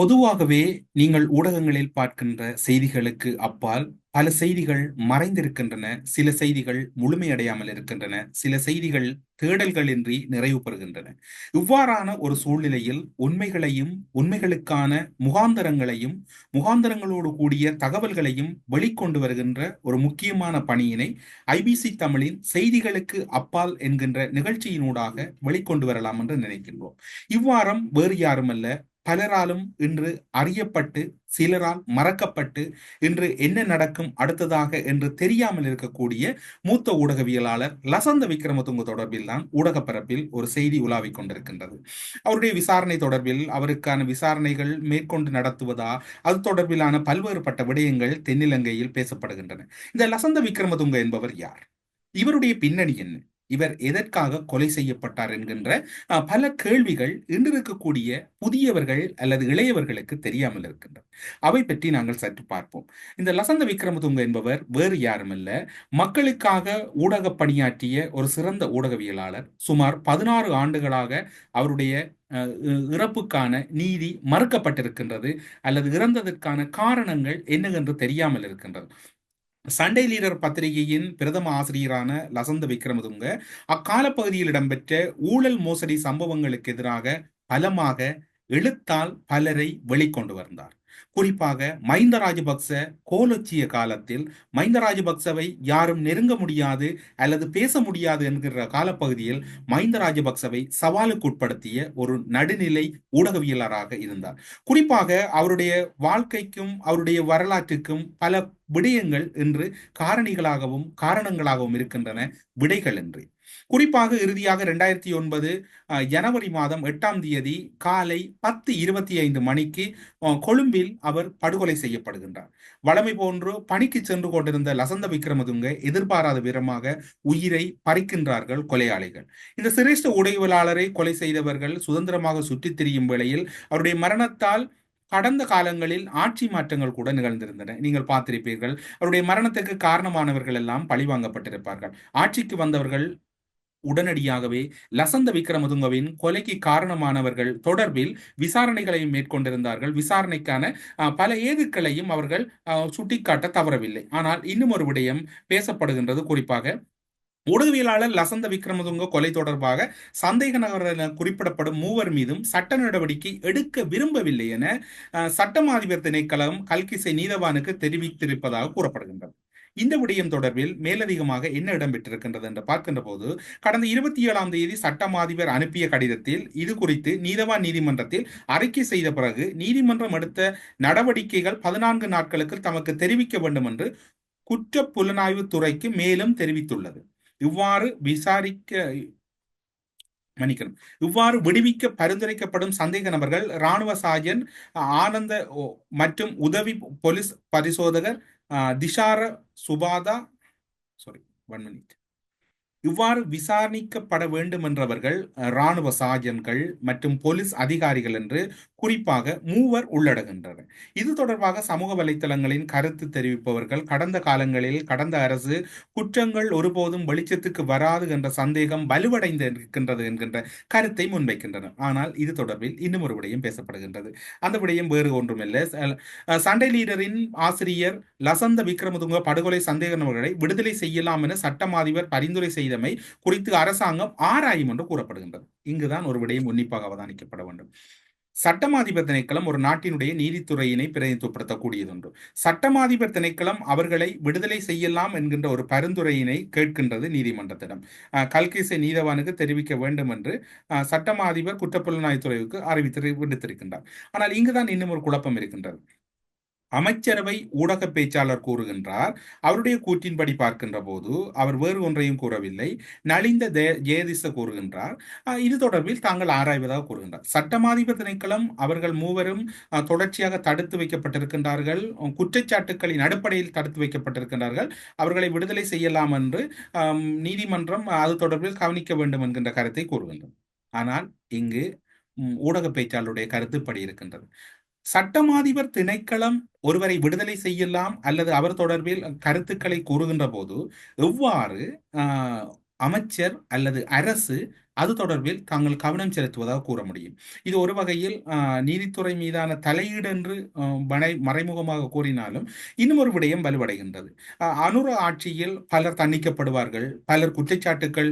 பொதுவாகவே நீங்கள் ஊடகங்களில் பார்க்கின்ற செய்திகளுக்கு அப்பால் பல செய்திகள் மறைந்திருக்கின்றன. சில செய்திகள் முழுமையடையாமல் இருக்கின்றன. சில செய்திகள் தேடல்களின்றி நிறைவு பெறுகின்றன. இவ்வாறான ஒரு சூழ்நிலையில் உண்மைகளையும் உண்மைகளுக்கான முகாந்தரங்களையும் முகாந்தரங்களோடு கூடிய தகவல்களையும் வெளிக்கொண்டு வருகின்ற ஒரு முக்கியமான பணியினை ஐபிசி தமிழின் செய்திகளுக்கு அப்பால் என்கின்ற நிகழ்ச்சியினூடாக வெளிக்கொண்டு வரலாம் என்று நினைக்கின்றோம். இவ்வாரம் வேறு யாருமல்ல பலராலும் இன்று அறியப்பட்டு சிலரால் மறக்கப்பட்டு இன்று என்ன நடக்கும் அடுத்ததாக என்று தெரியாமல் இருக்கக்கூடிய மூத்த ஊடகவியலாளர் லசந்த விக்ரமதுங்க தொடர்பில் தான் ஊடக பரப்பில் ஒரு செய்தி உலாவிக் கொண்டிருக்கின்றது. அவருடைய விசாரணை தொடர்பில் அவருக்கான விசாரணைகள் மேற்கொண்டு நடத்துவதா அது தொடர்பிலான பல்வேறுபட்ட விடயங்கள் தென்னிலங்கையில் பேசப்படுகின்றன. இந்த லசந்த விக்ரமதுங்க என்பவர் யார்? இவருடைய பின்னணி என்ன? இவர் எதற்காக கொலை செய்யப்பட்டார் என்கின்ற பல கேள்விகள் இன்று இருக்கக்கூடிய புதியவர்கள் அல்லது இளையவர்களுக்கு தெரியாமல் இருக்கின்றன. அவை பற்றி நாங்கள் சற்று பார்ப்போம். இந்த லசந்த விக்ரமதுங்க என்பவர் வேறு யாரும் யாருமல்ல. மக்களுக்காக ஊடக பணியாற்றிய ஒரு சிறந்த ஊடகவியலாளர். சுமார் பதினாறு ஆண்டுகளாக அவருடைய இறப்புக்கான நீதி மறுக்கப்பட்டிருக்கின்றது அல்லது இறந்ததற்கான காரணங்கள் என்னவென்று தெரியாமல் இருக்கின்றது. சண்டே லீடர் பத்திரிகையின் பிரதம ஆசிரியரான லசந்த விக்ரமதுங்க அக்கால பகுதியில் இடம்பெற்ற ஊழல் மோசடி சம்பவங்களுக்கு எதிராக பலமாக எழுத்தால் பலரை வெளிக்கொண்டு வந்தார். குறிப்பாக மைந்த ராஜபக்ச கோலொச்சிய காலத்தில் மைந்த ராஜபக்சவை யாரும் நெருங்க முடியாது அல்லது பேச முடியாது என்கிற காலப்பகுதியில் மைந்த ராஜபக்சவை சவாலுக்கு உட்படுத்திய ஒரு நடுநிலை ஊடகவியலராக இருந்தார். குறிப்பாக அவருடைய வாழ்க்கைக்கும் அவருடைய வரலாற்றுக்கும் பல விடயங்கள் இன்று காரணிகளாகவும் காரணங்களாகவும் இருக்கின்றன விடைகள் என்று குறிப்பாக இறுதியாக இரண்டாயிரத்தி ஒன்பது ஜனவரி மாதம் எட்டாம் தேதி காலை பத்து இருபத்தி ஐந்து மணிக்கு கொழும்பில் அவர் படுகொலை செய்யப்படுகின்றார். வளமை போன்று பணிக்கு சென்று கொண்டிருந்த லசந்த விக்ரமதுங்க எதிர்பாராத விதமாக உயிரை பறிக்கின்றார்கள் கொலையாளிகள். இந்த சிரேஷ்ட உடையவளாளரை கொலை செய்தவர்கள் சுதந்திரமாக சுற்றித் திரியும் வேளையில் அவருடைய மரணத்தால் கடந்த காலங்களில் ஆட்சி மாற்றங்கள் கூட நிகழ்ந்திருந்தன. நீங்கள் பார்த்திருப்பீர்கள் அவருடைய மரணத்துக்கு காரணமானவர்கள் எல்லாம் பழிவாங்கப்பட்டிருப்பார்கள் ஆட்சிக்கு வந்தவர்கள் உடனடியாகவே லசந்த விக்ரமதுங்கவின் கொலைக்கு காரணமானவர்கள் தொடர்பில் விசாரணைகளை மேற்கொண்டிருந்தார்கள். விசாரணைக்கான பல ஏதுக்களையும் அவர்கள் சுட்டிக்காட்ட தவறவில்லை. ஆனால் இன்னும் ஒரு விடயம் பேசப்படுகின்றது. குறிப்பாக ஊடகவியலாளர் லசந்த விக்ரமதுங்க கொலை தொடர்பாக சந்தேக நகர் என குறிப்பிடப்படும் மூவர் மீதும் சட்ட நடவடிக்கை எடுக்க விரும்பவில்லை என சட்டம் அதிபர் திணைக்களம் கல்கிசை நீதவானுக்கு தெரிவித்திருப்பதாக கூறப்படுகின்றது. இந்த விடயம் தொடர்பில் மேலதிகமாக என்ன இடம்பெற்றிருக்கின்றது என்று பார்க்கின்ற போது கடந்த இருபத்தி ஏழாம் தேதி சட்டமாதிபர் அனுப்பிய கடிதத்தில் இது குறித்து நீதவான் நீதிமன்றத்தில் அறிக்கை செய்த பிறகு நீதிமன்றம் எடுத்த நடவடிக்கைகள் பதினான்கு நாட்களுக்கு தமக்கு தெரிவிக்க வேண்டும் என்று குற்ற புலனாய்வு துறைக்கு மேலும் தெரிவித்துள்ளது. இவ்வாறு விசாரிக்க மன்னிக்கணும். இவ்வாறு விடுவிக்க பரிந்துரைக்கப்படும் சந்தேக நபர்கள் இராணுவ சாஜன் ஆனந்த மற்றும் உதவி போலீஸ் பரிசோதகர் Thishara Subatha sorry one minute இவ்வாறு விசாரணிக்கப்பட வேண்டும் என்றவர்கள் இராணுவ சாஜன்கள் மற்றும் போலீஸ் அதிகாரிகள் என்று குறிப்பாக மூவர் உள்ளடகின்றனர் இது தொடர்பாக சமூக வலைத்தளங்களின் கருத்து தெரிவிப்பவர்கள் கடந்த காலங்களில் கடந்த அரசு குற்றங்கள் ஒருபோதும் வெளிச்சத்துக்கு வராது என்ற சந்தேகம் வலுவடைந்து இருக்கின்றது என்கின்ற கருத்தை முன்வைக்கின்றனர். ஆனால் இது தொடர்பில் இன்னும் ஒரு விடயம் பேசப்படுகின்றது. அந்த விடயம் வேறு ஒன்றுமில்லை. சண்டை லீடரின் ஆசிரியர் லசந்த விக்ரமதுங்க படுகொலை சந்தேக நபர்களை விடுதலை செய்யலாம் என சட்டமாதிபர் பரிந்துரை செய்தமை குறித்து அரசாங்கம் ஆராயும் என்று கூறப்படுகின்றது. இங்குதான் ஒரு விடயம் உன்னிப்பாக அவதானிக்கப்பட வேண்டும். சட்டமாதிபர் திணைக்களம் ஒரு நாட்டினுடைய நீதித்துறையினை பிரதிநிதித்துவப்படுத்தக்கூடியதுண்டு. சட்டமாதிபர் திணைக்களம் அவர்களை விடுதலை செய்யலாம் என்கின்ற ஒரு பரிந்துரையினை கேட்கின்றது நீதிமன்றத்திடம். கல்கிசை நீதவானுக்கு தெரிவிக்க வேண்டும் என்று சட்டமாதிபர் குற்றப்புலனாய்வுத்துறைக்கு அறிவித்து விடுத்திருக்கின்றார். ஆனால் இங்குதான் இன்னும் ஒரு குழப்பம் இருக்கின்றது. அமைச்சரவை ஊடக பேச்சாளர் கூறுகின்றார். அவருடைய கூற்றின்படி பார்க்கின்ற போது அவர் வேறு ஒன்றையும் கூறவில்லை. நலிந்த ஜெயதிச கூறுகின்றார். இது தொடர்பில் தாங்கள் ஆராய்வதாக கூறுகின்றார். சட்டமாதிபர் திணைக்களம் அவர்கள் மூவரும் தொடர்ச்சியாக தடுத்து வைக்கப்பட்டிருக்கின்றார்கள். குற்றச்சாட்டுக்களின் அடிப்படையில் தடுத்து வைக்கப்பட்டிருக்கின்றார்கள். அவர்களை விடுதலை செய்யலாம் என்று நீதிமன்றம் அது தொடர்பில் கவனிக்க வேண்டும் என்கின்ற கருத்தை கூறுகின்றது. ஆனால் இங்கு ஊடக பேச்சாளருடைய கருத்துப்படி இருக்கின்றது. சட்டமாதிபர் திணைக்களம் ஒருவரை விடுதலை செய்யலாம் அல்லது அவர் தொடர்பில் கருத்துக்களை கூறுகின்ற போது எவ்வாறு அமைச்சர் அல்லது அரசு அது தொடர்பில் தாங்கள் கவனம் செலுத்துவதாக கூற முடியும். இது ஒரு வகையில் நீதித்துறை மீதான தலையீடு என்று மனை மறைமுகமாக கூறினாலும் இன்னும் ஒரு விடயம் வலுவடைகின்றது. ஆஹ், அனுர ஆட்சியில் பலர் தண்டிக்கப்படுவார்கள். பலர் குற்றச்சாட்டுக்கள்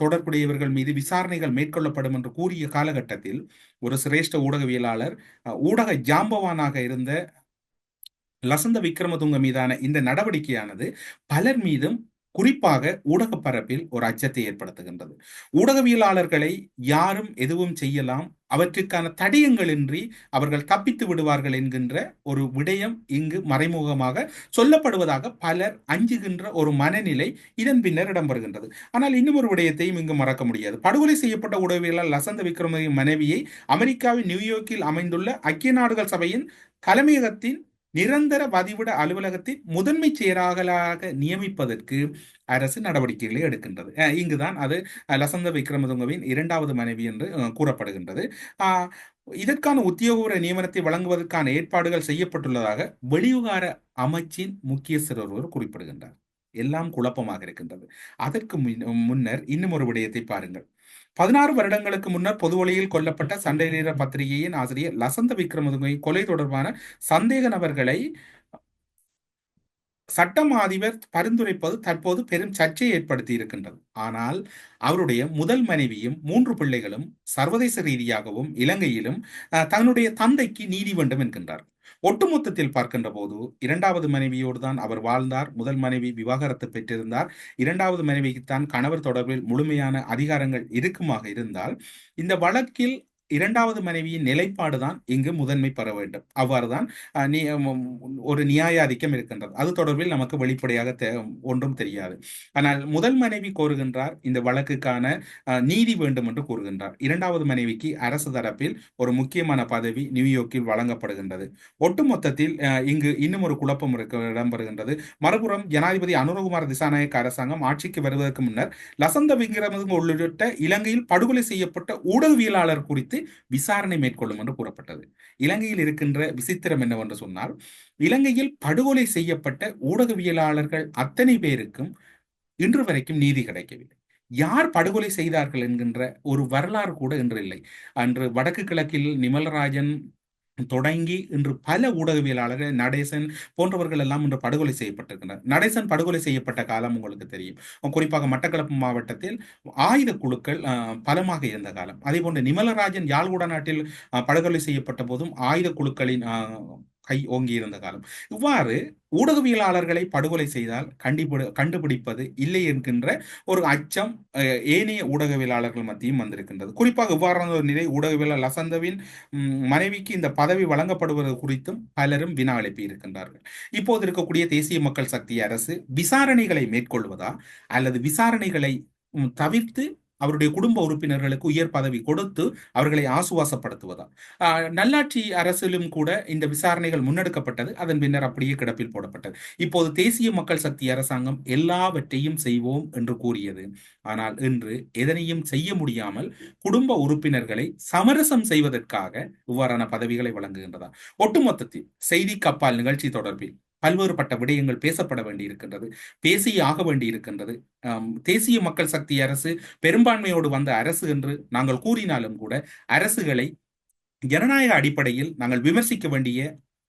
தொடர்புடையவர்கள் மீது விசாரணைகள் மேற்கொள்ளப்படும் என்று கூறிய காலகட்டத்தில் ஒரு சிரேஷ்ட ஊடகவியலாளர் ஊடக ஜாம்பவானாக இருந்த லசந்த விக்ரமதுங்க மீதான இந்த நடவடிக்கையானது பலர் மீதும் குறிப்பாக ஊடக பரப்பில் ஒரு அச்சத்தை ஏற்படுத்துகின்றது. ஊடகவியலாளர்களை யாரும் எதுவும் செய்யலாம் அவற்றுக்கான தடயங்களின்றி அவர்கள் தப்பித்து விடுவார்கள் என்கின்ற ஒரு விடயம் இங்கு மறைமுகமாக சொல்லப்படுவதாக பலர் அஞ்சுகின்ற ஒரு மனநிலை இதன் பின்னர் இடம்பெறுகின்றது. ஆனால் இன்னும் ஒரு விடயத்தையும் இங்கு மறக்க முடியாது. படுகொலை செய்யப்பட்ட ஊடகவியலால் லசந்த விக்ரமரின் மனைவியை அமெரிக்காவின் நியூயார்க்கில் அமைந்துள்ள ஐக்கிய நாடுகள் சபையின் தலைமையகத்தின் நிரந்தர பதிவிட அலுவலகத்தின் முதன்மை செயலாளராக நியமிப்பதற்கு அரசு நடவடிக்கைகளை எடுக்கின்றது. இங்குதான் அது லசந்த விக்ரமதுங்கவின் இரண்டாவது மனைவி என்று கூறப்படுகின்றது. இதற்கான உத்தியோகபூர்வ நியமனத்தை வழங்குவதற்கான ஏற்பாடுகள் செய்யப்பட்டுள்ளதாக வெளிவிவகார அமைச்சின் முக்கியஸ்தர் ஒருவர் குறிப்பிடுகின்றார். எல்லாம் குழப்பமாக இருக்கின்றது. அதற்கு முன்- முன்னர் இன்னும் ஒரு விடயத்தை பாருங்கள். பதினாறு வருடங்களுக்கு முன்னர் பொதுவழியில் கொல்லப்பட்ட சண்டை நேர பத்திரிகையின் ஆசிரியர் லசந்த விக்ரமதுங்கை கொலை தொடர்பான சந்தேக நபர்களை சட்டம் அதிபர் பரிந்துரைப்பது தற்போது பெரும் சர்ச்சையை ஏற்படுத்தி இருக்கின்றது ஆனால் அவருடைய முதல் மனைவியும் மூன்று பிள்ளைகளும் சர்வதேச ரீதியாகவும் இலங்கையிலும் தன்னுடைய தந்தைக்கு நீதி வேண்டும் என்கின்றார் ஒட்டுமொத்தத்தில் பார்க்கின்ற போது இரண்டாவது மனைவியோடு தான் அவர் வாழ்ந்தார். முதல் மனைவி விவாகரத்து பெற்றிருந்தார். இரண்டாவது மனைவிக்குத்தான் கணவர் தொடர்பில் முழுமையான அதிகாரங்கள் இருக்குமாக இருந்தால் இந்த வழக்கில் இரண்டாவது மனைவியின் நிலைப்பாடுதான் இங்கு முதன்மை பெற வேண்டும். அவ்வாறுதான் நீ ஒரு நியாயாதிக்கம் இருக்கின்றது. அது தொடர்பில் நமக்கு வெளிப்படையாக தெ- ஒன்றும் தெரியாது. ஆனால் முதல் மனைவி கோருகின்றார் இந்த வழக்குக்கான நீதி வேண்டும் என்று கூறுகின்றார். இரண்டாவது மனைவிக்கு அரசு தரப்பில் ஒரு முக்கியமான பதவி நியூயார்க்கில் வழங்கப்படுகின்றது. ஒட்டுமொத்தத்தில் இங்கு இன்னும் ஒரு குழப்பம் இருக்க இடம்பெறுகின்றது. மறுபுறம் ஜனாதிபதி அனுரகுமார் திசாநாயக்க அரசாங்கம் ஆட்சிக்கு வருவதற்கு முன்னர் லசந்த விக்ரமதுங்க உள்ளிட்ட இலங்கையில் படுகொலை செய்யப்பட்ட ஊடகவியலாளர் குறித்து விசாரணை மேற்கொள்ளும் என்று கூறப்பட்டது. இலங்கையில் இருக்கின்ற விசித்திரம் என்னவென்று சொன்னால் இலங்கையில் படுகொலை செய்யப்பட்ட ஊடகவியலாளர்கள் அத்தனை பேருக்கும் இன்று வரைக்கும் நீதி கிடைக்கவில்லை. யார் படுகொலை செய்தார்கள் என்கின்ற ஒரு வரலாறு கூட இன்று இல்லை. அன்று வடக்கு கிழக்கில் நிமலராஜன் தொடங்கி இன்று பல ஊடகவியலாளர்கள் நடேசன் போன்றவர்கள் எல்லாம் இன்று படுகொலை செய்யப்பட்டிருக்கின்றனர். நடேசன் படுகொலை செய்யப்பட்ட காலம் உங்களுக்கு தெரியும். குறிப்பாக மட்டக்களப்பு மாவட்டத்தில் ஆயுத குழுக்கள் பலமாக இருந்த காலம். அதே போன்று நிமலராஜன் யாழ்குடா நாட்டில் படுகொலை செய்யப்பட்ட போதும் ஆயுத குழுக்களின் கை ஓங்கி இருந்த காலம். இவ்வாறு ஊடகவியலாளர்களை படுகொலை செய்தால் கண்டிப்பிடு கண்டுபிடிப்பது இல்லை என்கின்ற ஒரு அச்சம் ஏனைய ஊடகவியலாளர்கள் மத்தியும் வந்திருக்கின்றது. குறிப்பாக இவ்வாறான ஒரு நிலை ஊடகவியலாளர் லசந்தவின் மனைவிக்கு இந்த பதவி வழங்கப்படுவது குறித்தும் பலரும் வினா எழுப்பி இருக்கின்றார்கள். இப்போது இருக்கக்கூடிய தேசிய மக்கள் சக்தி அரசு விசாரணைகளை மேற்கொள்வதா அல்லது விசாரணைகளை தவிர்த்து அவருடைய குடும்ப உறுப்பினர்களுக்கு உயர் பதவி கொடுத்து அவர்களை ஆசுவாசப்படுத்துவதா ஆஹ், நல்லாட்சி அரசிலும் கூட இந்த விசாரணைகள் முன்னெடுக்கப்பட்டது. அதன் பின்னர் அப்படியே கிடப்பில் போடப்பட்டது. இப்போது தேசிய மக்கள் சக்தி அரசாங்கம் எல்லாவற்றையும் செய்வோம் என்று கூறியது. ஆனால் இன்று எதனையும் செய்ய முடியாமல் குடும்ப உறுப்பினர்களை சமரசம் செய்வதற்காக இவ்வாறான பதவிகளை வழங்குகின்றதா ஒட்டுமொத்தத்தில் செய்தி கப்பால் நிகழ்ச்சி தொடர்பில் பல்வேறுபட்ட விடயங்கள் பேசப்பட வேண்டியிருக்கின்றது. பேசியே ஆக வேண்டியிருக்கின்றது. தேசிய மக்கள் சக்தி அரசு பெரும்பான்மையோடு வந்த அரசு என்று நாங்கள் கூறினாலும் கூட அரசுகளை ஜனநாயக அடிப்படையில் நாங்கள் விமர்சிக்க வேண்டிய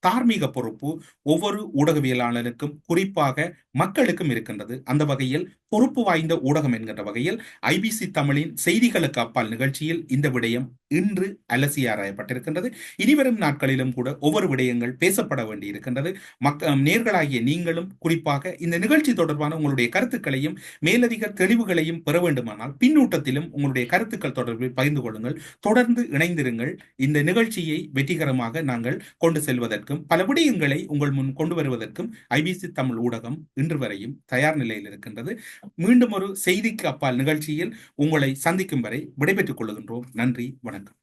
தார்மீக பொறுப்பு ஒவ்வொரு ஊடகவியலாளருக்கும் குறிப்பாக மக்களுக்கும் இருக்கின்றது. அந்த வகையில் பொறுப்பு வாய்ந்த ஊடகம் என்கின்ற வகையில் ஐபிசி தமிழின் செய்திகளுக்கு அப்பால் நிகழ்ச்சியில் இந்த விடயம் இன்று அலசி ஆராயப்பட்டிருக்கின்றது. இனிவரும் நாட்களிலும் கூட ஒவ்வொரு விடயங்கள் பேசப்பட வேண்டியிருக்கின்றது. மக்க நேர்களாகிய நீங்களும் குறிப்பாக இந்த நிகழ்ச்சி தொடர்பான உங்களுடைய கருத்துக்களையும் மேலதிக தெளிவுகளையும் பெற வேண்டுமானால் பின்னூட்டத்திலும் உங்களுடைய கருத்துக்கள் தொடர்பில் பகிர்ந்து கொள்ளுங்கள். தொடர்ந்து இணைந்திருங்கள். இந்த நிகழ்ச்சியை வெற்றிகரமாக நாங்கள் கொண்டு செல்வதற்கும் பல விடயங்களை உங்கள் முன் கொண்டு வருவதற்கும் ஐபிசி தமிழ் ஊடகம் இன்று வரையும் தயார் நிலையில் இருக்கின்றது. மீண்டும் ஒரு செய்திக்கு அப்பால் நிகழ்ச்சியில் உங்களை சந்திக்கும் வரை விடைபெற்றுக் கொள்கின்றோம் நன்றி வணக்கம்.